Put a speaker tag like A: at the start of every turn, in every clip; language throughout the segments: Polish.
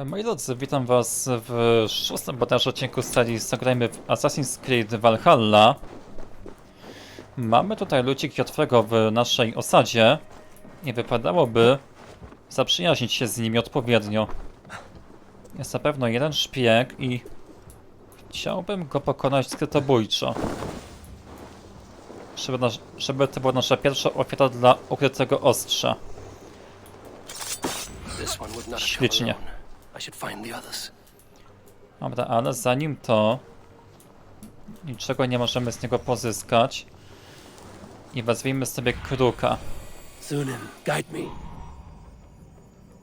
A: E, Moi drodzy, witam was w szóstym bodajże odcinku serii Zagrajmy w Assassin's Creed Valhalla. Mamy tutaj ludzi Kjotwego w naszej osadzie i wypadałoby zaprzyjaźnić się z nimi odpowiednio. Jest na pewno jeden szpieg i chciałbym go pokonać skrytobójczo. Żeby, nasz, żeby to była nasza pierwsza ofiara dla ukrytego ostrza.
B: This I should find the others.
A: Dobra, ale zanim to niczego nie możemy z niego pozyskać i wezwijmy sobie kruka.
B: Sunan, guide me.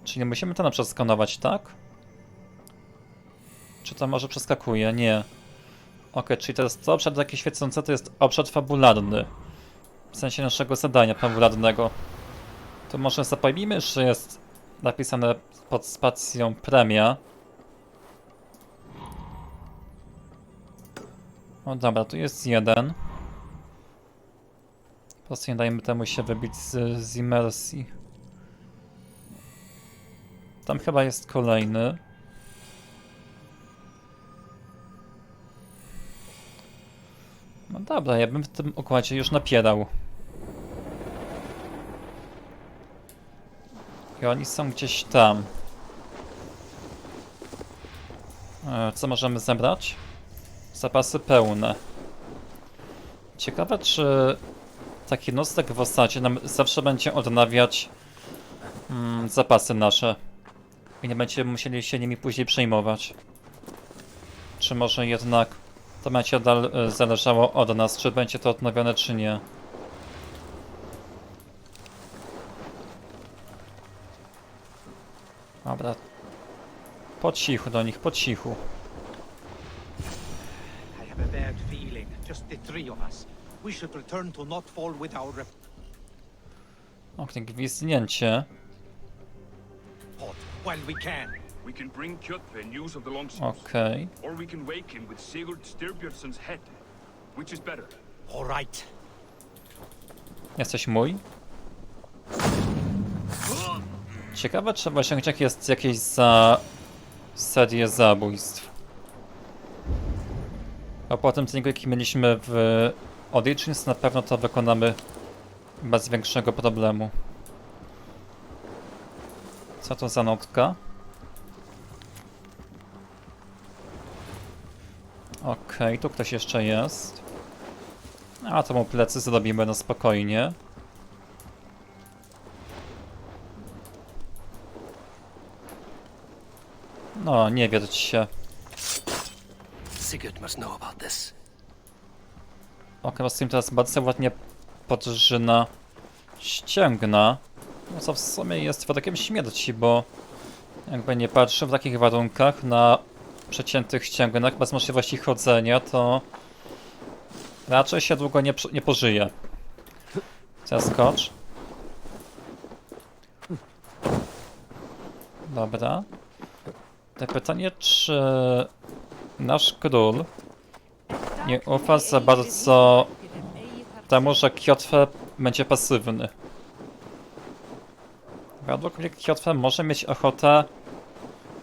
A: Czyli musimy to na przykład skanować, tak? Czy to może przeskakuje? Nie. Ok, czyli jest to obszar taki świecący, to jest obszar fabularny. W sensie naszego zadania fabularnego. To może zapomnijmy, że jest napisane pod spacją premia. O dobra, tu jest jeden. Po prostu nie dajmy temu się wybić z, z imersji. Tam chyba jest kolejny. No dobra, ja bym w tym układzie już napierał. Oni są gdzieś tam. E, Co możemy zebrać? Zapasy pełne. Ciekawe, czy taki nosek w osadzie nam zawsze będzie odnawiać mm, zapasy nasze. I nie będziemy musieli się nimi później przejmować. Czy może jednak to będzie nadal e, zależało od nas, czy będzie to odnowione, czy nie. Dobra. Po cichu do nich, po cichu.
C: I have a bad feeling. Just the three of us. We should return to Notfall with our report.
A: Okej, gwizdnięcie.
C: while we can.
D: We can bring Kjotve news of the longships,
A: Okej.
D: or we can wake him with Sigurd Styrbjörnsson's head. Which is better?
C: All right.
A: Jesteś mój? Ciekawe, czy osiągnięciach jest jakieś za serię zabójstw. A po tym treningu, jaki mieliśmy w Origins, na pewno to wykonamy bez większego problemu. Co to za notka? Okej, tu ktoś jeszcze jest. A to mu plecy zrobimy na spokojnie. No, nie wierć się.
B: Sigurd must know about this.
A: Ok, z tym teraz bardzo ładnie podżyna ścięgna. No co w sumie jest wyrokiem śmierci, bo jakby nie patrzę w takich warunkach na przeciętych ścięgnach bez możliwości chodzenia, to raczej się długo nie, nie pożyje. Zaskocz. Dobra. Pytanie, czy nasz król nie ufa za bardzo temu, że Kjotwe będzie pasywny. Według mnie Kjotwe może mieć ochotę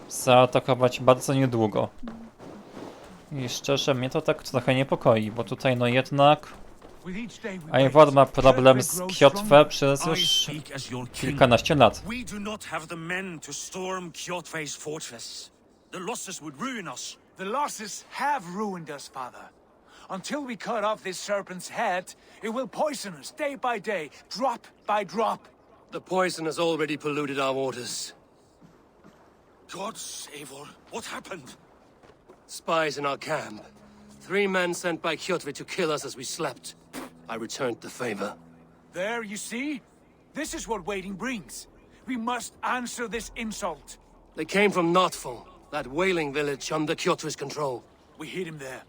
A: zaatakować bardzo niedługo. I szczerze mnie to tak trochę niepokoi, bo tutaj no jednak
C: With each day we
A: Eivor ma problem z
C: Kjotve grows
A: Kjotwe
C: stronger.
A: przez
E: I
A: już
E: speak as your king.
A: kilkanaście lat.
E: We do not have the men to storm Kjotve's fortress. The losses would ruin us.
C: The losses have ruined us, father. Until we cut off this serpent's head, it will poison us day by day, drop by drop.
B: The poison has already polluted our waters.
E: God save her. What happened?
B: Spies in our camp. Three men sent by Kjotve to kill us as we slept. I returned the favor.
C: There, you see? This is what waiting brings. We must answer this insult.
B: They came from Notfall, that whaling village under Kjotve's control.
C: We hid him there.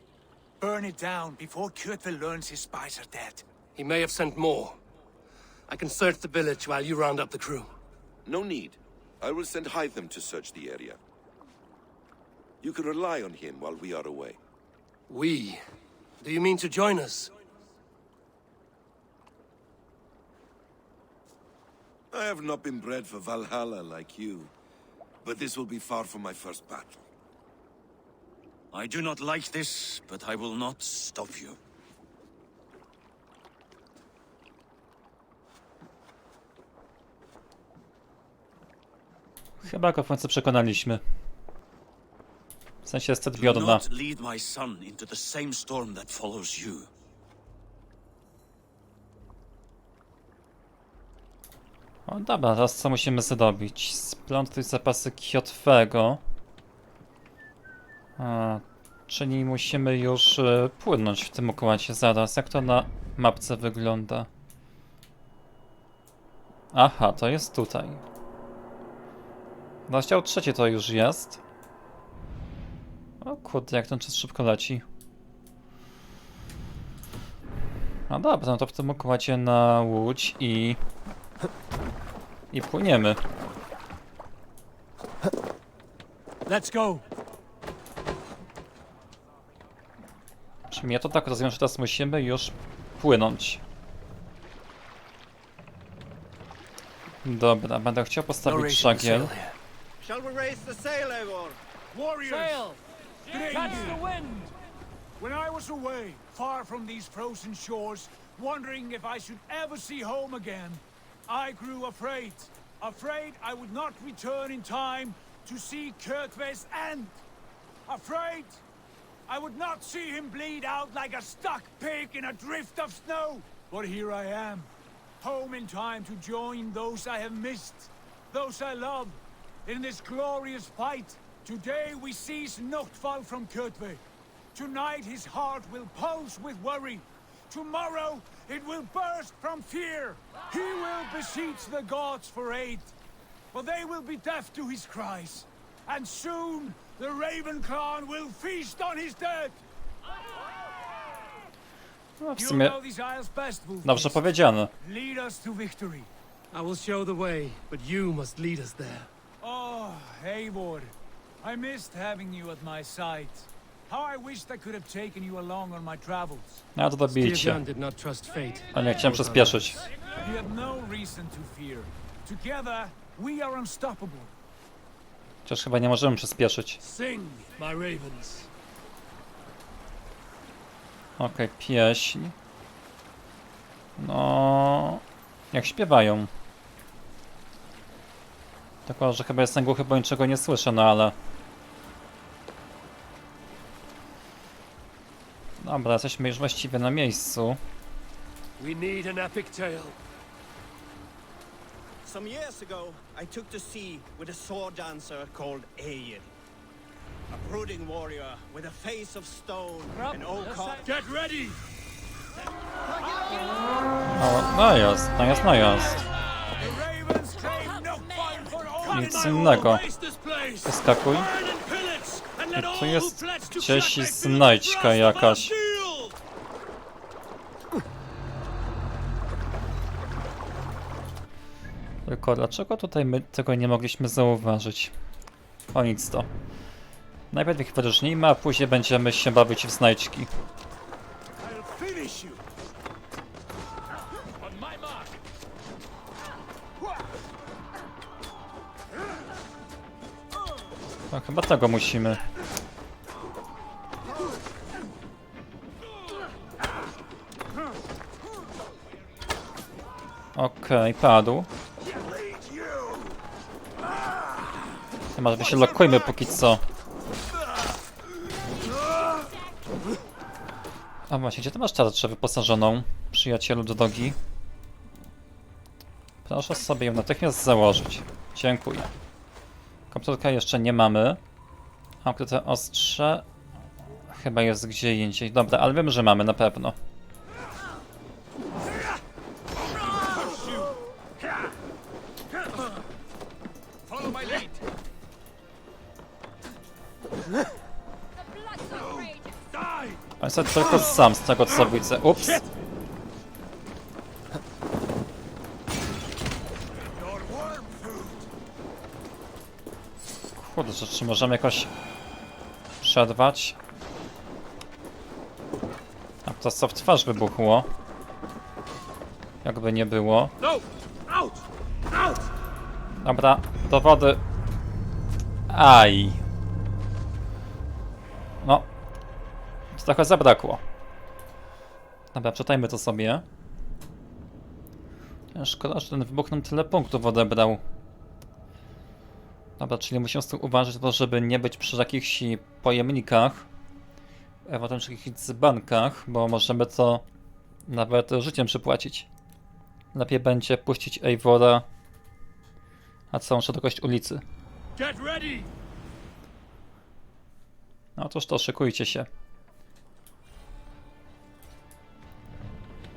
C: Burn it down before Kjotve learns his spies are dead.
B: He may have sent more. I can search the village while you round up the crew.
F: No need. I will send Hytham to search the area. You can rely on him while we are away.
B: We? Do you mean to join us?
F: I have not been bred for Valhalla like you. but this will be far from my first battle.
E: I do not like this, but I will not stop you.
A: Chyba go w końcu przekonaliśmy. W sensie jest
E: Do
A: Biodna.
E: not lead my son into the same storm that follows you.
A: O dobra, teraz co musimy zrobić? Splątać zapasy Kiotwego. A, czyli musimy już e, płynąć w tym układzie zaraz. Jak to na mapce wygląda? Aha, to jest tutaj. Rozdział trzeci to już jest. O kurde, jak ten czas szybko leci. No dobra, no to w tym układzie na łódź i... I płyniemy.
B: Let's go.
A: Czyli ja to tak rozumiem, że teraz musimy już płynąć. Dobra, będę chciał
B: No
A: postawić
B: raising the
A: żagiel.
B: sail here.
G: Shall we raise the sail, Eivor?
C: Warriors! Catch the wind! When I was away, far from these frozen shores, wondering if I should ever see home again, I grew afraid. Afraid I would not return in time to see Kirkve's end. Afraid I would not see him bleed out like a stuck pig in a drift of snow. But here I am, home in time to join those I have missed, those I love, in this glorious fight. Today we seize Nochtval from Kurtve. Tonight his heart will pulse with worry. Tomorrow it will burst from fear. He will beseech the gods for aid. But they will be deaf to his cries. And soon the Raven clan will feast on his dead.
A: No, w
C: You
A: sumie
C: know these isles best, Wolfbeast.
A: dobrze powiedziane.
C: Lead us to victory.
B: I will show the way, but you must lead us there.
C: Oh, Eivor. I missed having you at my side. How I wished I could have taken you along on my travels.
A: Ja to dobijcie. Ale nie chciałem przyspieszyć.
C: You have no reason to fear. Together, we are unstoppable.
A: Chociaż chyba nie możemy przyspieszyć.
B: Sing, my ravens.
A: Okej, pieśń. No... Jak śpiewają. Tylko, że chyba jestem głuchy, bo niczego nie słyszę, no ale... Dobra, jesteśmy już właściwie na miejscu.
B: We need an epic tale.
G: Some years ago, I took to sea with a sword dancer called Ayin. A brooding warrior with a face of stone and heart.
B: Get ready!
A: O, no jest, no jest, no jest.
C: No
A: Nic innego. Wyskakuj. I tu jest gdzieś znajdźka jakaś. Tylko dlaczego tutaj my tego nie mogliśmy zauważyć? O nic to. Najpierw ich wyróżnijmy, a później będziemy się bawić w znajdźki. No chyba tego musimy. Okej, padł. Chyba, żeby się lokujmy póki co. A właśnie, gdzie ty masz tarczę wyposażoną, przyjacielu drogi? Proszę sobie ją natychmiast założyć. Dziękuję. Komputerka jeszcze nie mamy. A ukryte ostrze chyba jest gdzie indziej. Dobra, ale wiem, że mamy na pewno. On jest tylko sam z tego co widzę. Ups. Kurde, czy możemy jakoś przerwać? A to co w twarz wybuchło? Jakby nie było.
B: No!
A: Dobra, do wody. Aj. Trochę zabrakło. Dobra, czytajmy to sobie. Szkoda, że ten wybuch nam tyle punktów odebrał. Dobra, czyli musimy z tym uważać to, żeby nie być przy jakichś pojemnikach, ewentualnie przy jakichś dzbankach, bo możemy to nawet życiem przypłacić. Lepiej będzie puścić Eivora na całą szerokość ulicy. No otóż to, szykujcie się.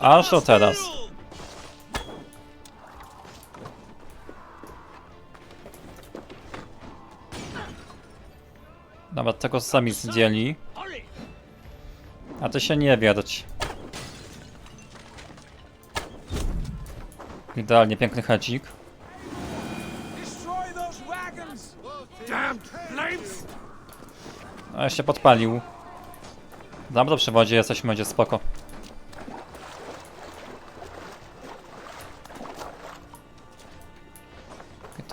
A: Aż to teraz. Nawet tego sami.
E: Hurry!
A: A ty się nie wiedź. Idealnie piękny hedzik. A się podpalił. Dobra, przy wodzie jesteśmy, będzie spoko.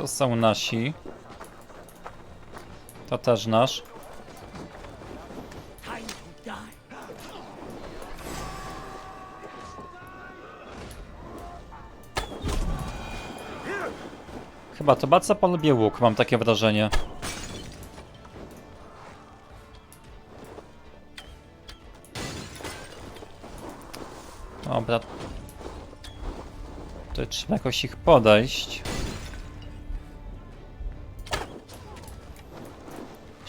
A: To są nasi. To też nasz. Chyba to bardzo polubię łuk, mam takie wrażenie. Dobra. To trzeba jakoś ich podejść.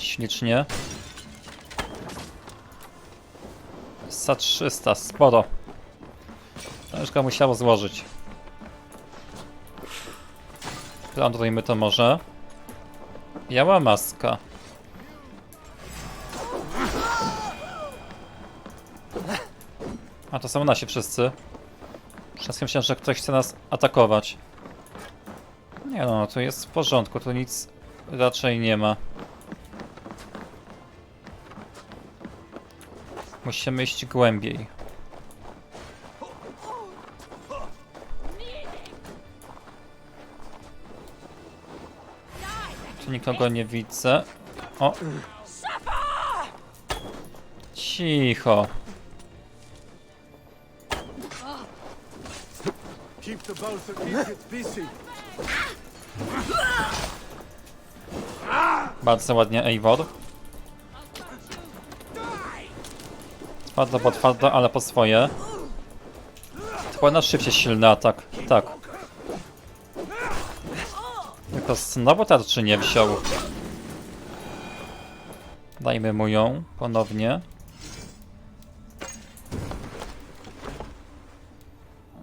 A: Ślicznie. Za 300, sporo. Go musiało złożyć. Plądrujmy to może. Biała maska. A to są nasi wszyscy. Chwilę myślałem, że ktoś chce nas atakować. Nie no, tu jest w porządku, tu nic raczej nie ma. Musimy iść głębiej. Tu nikogo nie widzę. O! Cicho.
C: Keep the busy.
A: Bardzo ładnie, Eivor. Twardo, bo twardo, ale po swoje. Chyba na szybciej silny atak. Tak. Tylko znowu tarczy nie wziął. Dajmy mu ją ponownie.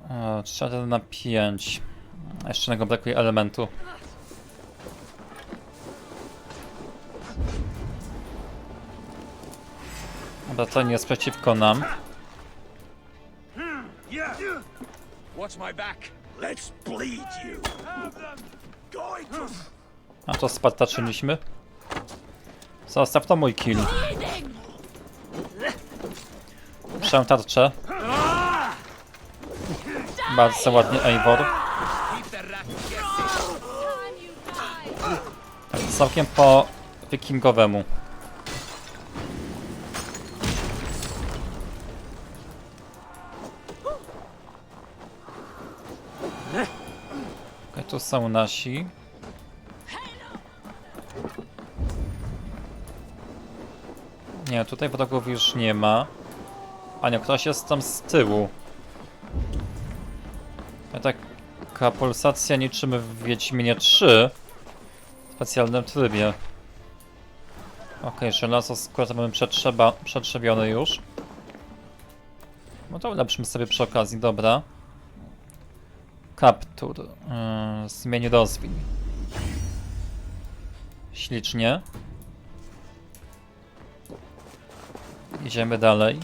A: E, 4 na 5. Jeszcze jednego brakuje elementu. Dobra, to nie jest przeciwko nam. A to spartaczyliśmy. Zostaw to mój kill. Przem tarczę. Bardzo ładnie Eivor. Całkiem po wikingowemu. Są nasi. Nie, tutaj wrogów już nie ma. A nie, ktoś jest tam z tyłu. A taka pulsacja niczym w Wiedźminie 3 w specjalnym trybie. Okej, żelazo skład mamy przetrzeba, przetrzebione już. No to ulepszymy sobie przy okazji, dobra. Kaptur yy, z rozwój. Ślicznie. Idziemy dalej.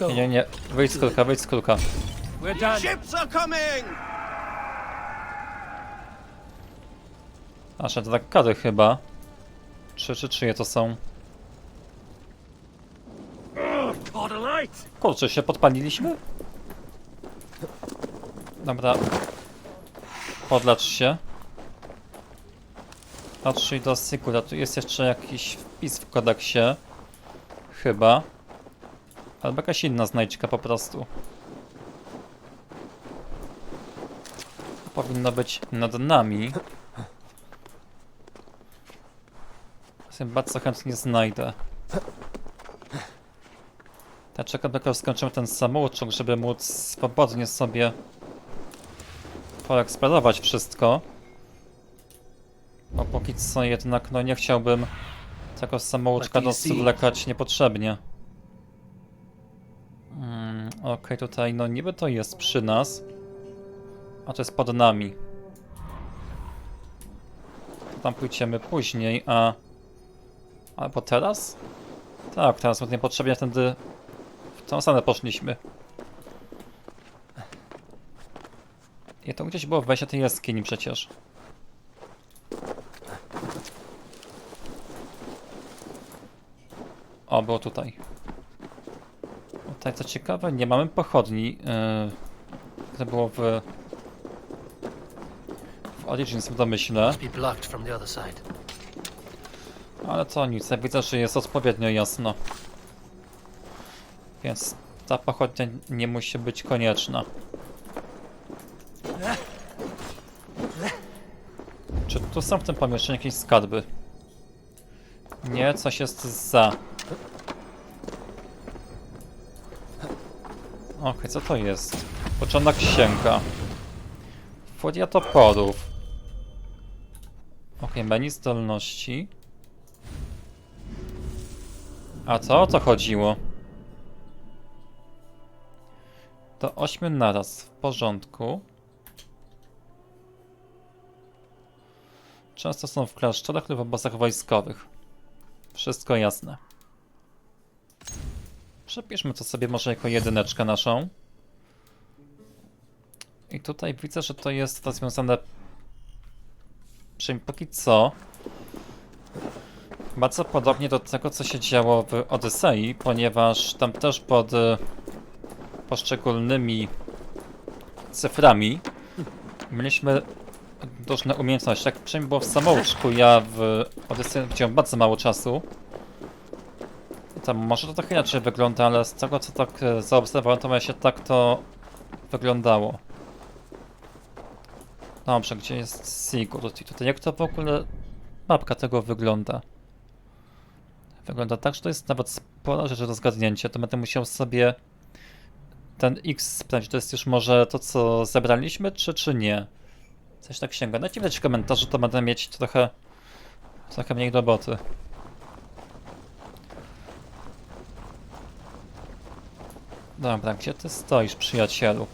A: Nie, nie, nie. Wyjdź z kulka, wyjdź z kulka.
G: Aż to
A: tak kary chyba. Czy, czy czyje to są? Kurczę, się podpaliliśmy? Dobra. Podlacz się. Patrzyj do Sigura. Tu jest jeszcze jakiś wpis w kodeksie. Chyba. Albo jakaś inna znajdźka po prostu. To powinno być nad nami. Sobie bardzo chętnie znajdę. Ja czekam, dopiero skończymy ten samouczek, żeby móc swobodnie sobie poeksplorować wszystko. Bo póki co jednak, no nie chciałbym tego samouczka rozwlekać niepotrzebnie. Mm, Okej, tutaj no niby to jest przy nas. A to jest pod nami. To tam pójdziemy później, a... Albo teraz? Tak, teraz niepotrzebnie wtedy w tą stronę poszliśmy. I to gdzieś było wejście tej jaskini przecież. O, było tutaj. Tutaj co ciekawe, nie mamy pochodni, yy, które było w... w Origins w Ale to nic, ja widzę, że jest odpowiednio jasno. Więc ta pochodnia nie musi być konieczna. Czy tu są w tym pomieszczeniu jakieś skarby? Nie, coś jest za. Okej, co to jest? Początek księga. Furia toporów. Okej, menu zdolności. A co o to chodziło? To ośmiu naraz, w porządku. Często są w klasztorach lub obozach wojskowych. Wszystko jasne. Przepiszmy to sobie może jako jedyneczkę naszą. I tutaj widzę, że to jest rozwiązane przynajmniej póki co bardzo podobnie do tego, co się działo w Odysei, ponieważ tam też pod e, poszczególnymi cyframi mieliśmy różne umiejętności. Tak przynajmniej było w samouczku. Ja w Odysei widziałem bardzo mało czasu. Tam może to trochę inaczej wygląda, ale z tego co tak e, zaobserwowałem, to właśnie tak to wyglądało. Dobrze, gdzie jest Sigurd? I tutaj jak to w ogóle mapka tego wygląda? Wygląda tak, że to jest nawet sporo rzeczy do zgadnięcia. To będę musiał sobie ten X sprawdzić. To jest już może to, co zebraliśmy, czy, czy nie? Coś tak sięga. Dajcie widać w komentarzu, to będę mieć trochę, trochę mniej roboty. Dobra, gdzie ty stoisz, przyjacielu?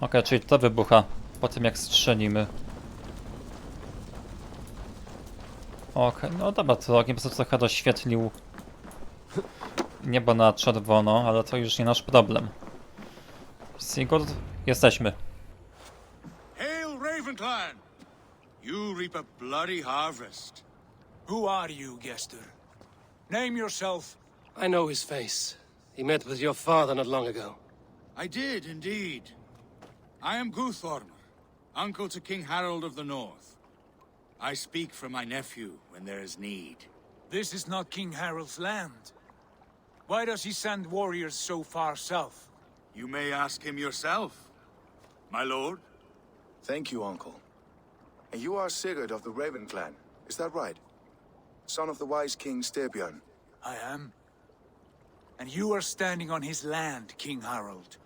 A: Okej, czyli to wybucha po tym, jak strzelimy. Okej, no dobra, to ogień po prostu trochę doświetlił niebo na czerwono, ale to już nie nasz problem. Sigurd, jesteśmy.
E: Hail Ravenclan! You reap a bloody harvest.
C: Who are you, Gester? Name yourself.
B: I know his face. He met with your father not long ago.
E: I did, indeed. I am Guthorm, uncle to King Harold of the North. I speak for my nephew when there is need.
C: This is not King Harold's land. Why does he send warriors so far south?
E: You may ask him yourself, my lord.
H: Thank you, Uncle. And you are Sigurd of the Raven clan, is that right? Son of the wise King Styrbjörn.
C: I am. And you are standing on his land, King Harold.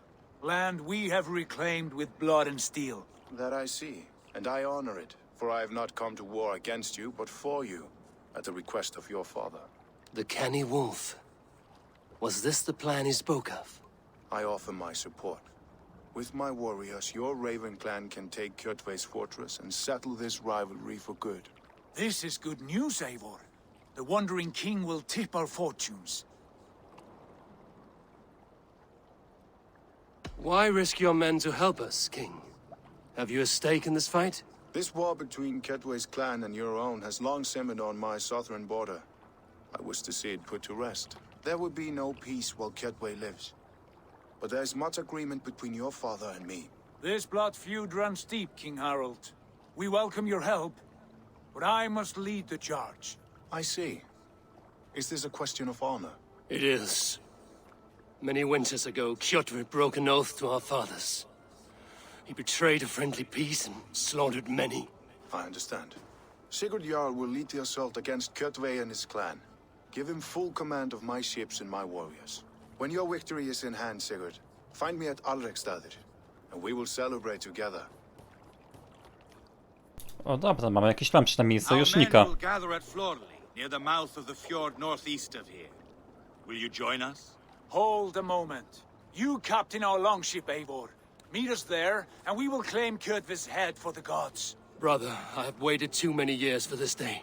C: Land we have reclaimed with blood and steel.
H: That I see, and I honor it, for I have not come to war against you, but for you, at the request of your father.
B: The canny wolf. Was this the plan he spoke of?
H: I offer my support. With my warriors, your Raven clan can take Kjotve's fortress and settle this rivalry for good.
C: This is good news, Eivor. The Wandering King will tip our fortunes.
B: Why risk your men to help us, King? Have you a stake in this fight?
H: This war between Kjotve's clan and your own has long simmered on my southern border. I wish to see it put to rest. There will be no peace while Kjotve lives. But there's much agreement between your father and me.
C: This blood feud runs deep, King Harold. We welcome your help, but I must lead the charge.
H: I see. Is this a question of honor?
B: It is. Many winters ago, Kjotve broke an oath to our fathers. He betrayed a friendly peace and slaughtered many.
H: I understand. Sigurd Jarl will lead the assault against Kjotve and his clan. Give him full command of my ships and my warriors. When your victory is in hand, Sigurd, find me at Alrekstadir, and we will celebrate together.
A: O dobra, mamy jakiś plan przynajmniej
E: Our men
A: sojusznika.
E: will gather at Florley, near the mouth of the fjord northeast of here. Will you join us?
C: Hold a moment. You captain our longship, Eivor. Meet us there, and we will claim Kjotve's head for the gods.
B: Brother, I have waited too many years for this day.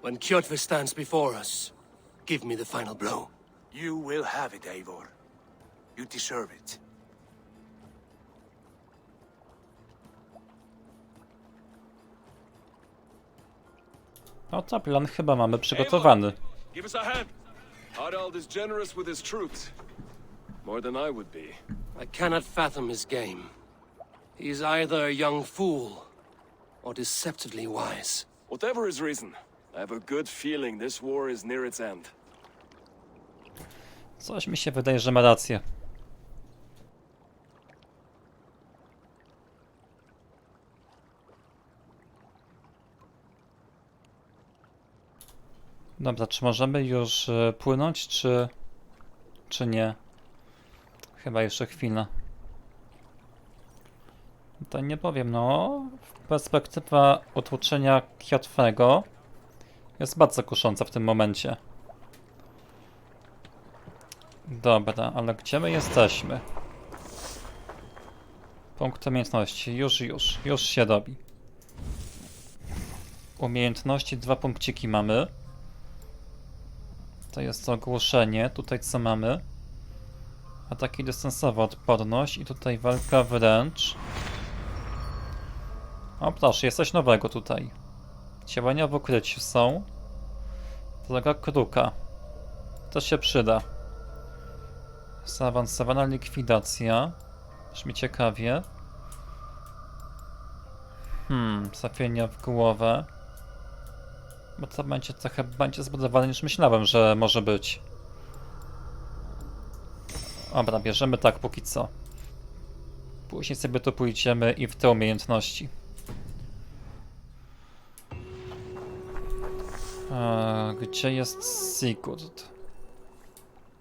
B: When Kjotve stands before us, give me the final blow.
C: You will have it, Eivor. You deserve it.
A: No to plan chyba mamy przygotowany.
I: Give us a hand. Harald is generous with his troops. More than I would be.
B: I cannot fathom his game. He is either a young fool or deceptively wise.
I: Whatever his reason, I have a good feeling this war is near its end.
A: Coś mi się wydaje, że ma rację. Dobra, czy możemy już e, płynąć, czy, czy nie? Chyba jeszcze chwilę. To nie powiem, no. Perspektywa utłuczenia Kjotwego jest bardzo kusząca w tym momencie. Dobra, ale gdzie my jesteśmy? Punkt umiejętności. Już, już. Już się robi. Umiejętności, dwa punkciki mamy. To jest ogłuszenie. Tutaj co mamy? Ataki dystansowe, odporność i tutaj walka wręcz. O proszę, jest coś nowego tutaj. Działania w ukryciu są. Droga kruka. To się przyda. Zaawansowana likwidacja. Brzmi ciekawie. Hmm, trafienia w głowę. Bo to będzie trochę będzie zbudowane niż myślałem, że może być. Dobra, bierzemy tak póki co. Później sobie tu pójdziemy i w te umiejętności. Eee, gdzie jest Sigurd?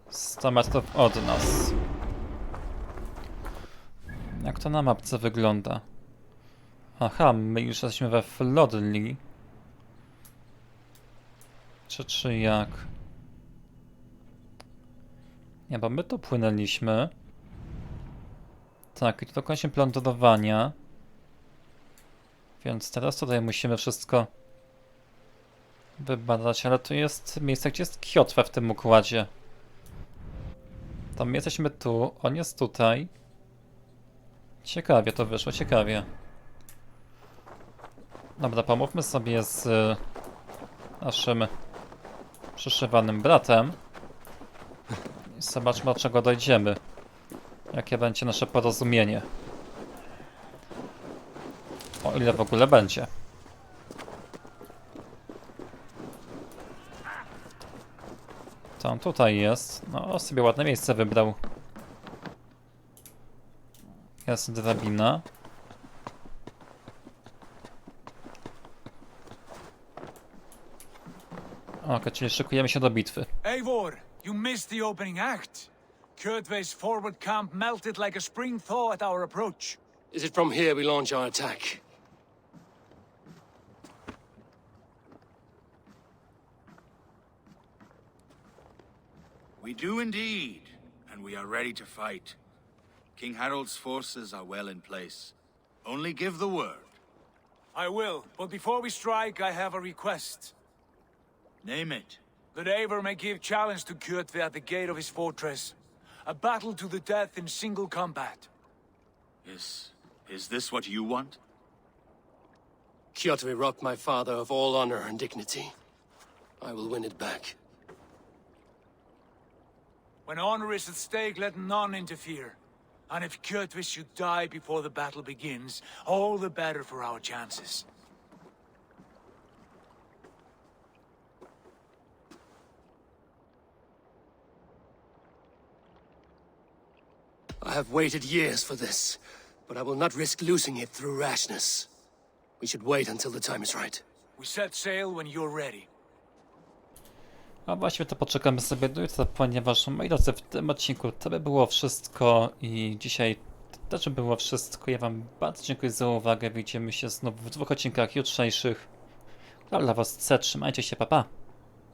A: 100 metrów od nas. Jak to na mapce wygląda? Aha, my już jesteśmy we Flodli. Czy, czy jak? Bo my tu płynęliśmy. Tak, i tu dokończymy plan. Więc teraz tutaj musimy wszystko wybadać, ale tu jest miejsce, gdzie jest Kjotwe w tym układzie. To my jesteśmy tu, on jest tutaj. Ciekawie to wyszło, ciekawie. Dobra, pomówmy sobie z y, naszym przyszywanym bratem. Zobaczmy, do czego dojdziemy. Jakie będzie nasze porozumienie. O ile w ogóle będzie. On tutaj jest. No, sobie ładne miejsce wybrał. Jest drabina. Okej, czyli szykujemy się do bitwy.
C: You missed the opening act. Kjotve's forward camp melted like a spring thaw at our approach.
B: Is it from here we launch our attack?
E: We do indeed, and we are ready to fight. King Harold's forces are well in place. Only give the word.
C: I will, but before we strike, I have a request.
E: Name it.
C: That Eivor may give challenge to Kjotve at the gate of his fortress. A battle to the death in single combat.
E: Is... is this what you want?
B: Kjotve robbed my father of all honor and dignity. I will win it back.
C: When honor is at stake, let none interfere. And if Kjotve should die before the battle begins, all the better for our chances.
B: I have waited years for this, but I will not risk losing it through rashness. We should wait until the time is right.
C: We set sail when you're ready.
A: A właściwie to poczekamy sobie do jutra, ponieważ moi drodzy, w tym odcinku to by było wszystko i dzisiaj też by było wszystko. Ja wam bardzo dziękuję za uwagę. Widzimy się znów w dwóch odcinkach jutrzejszych. Dla was C. Trzymajcie się, papa. Pa.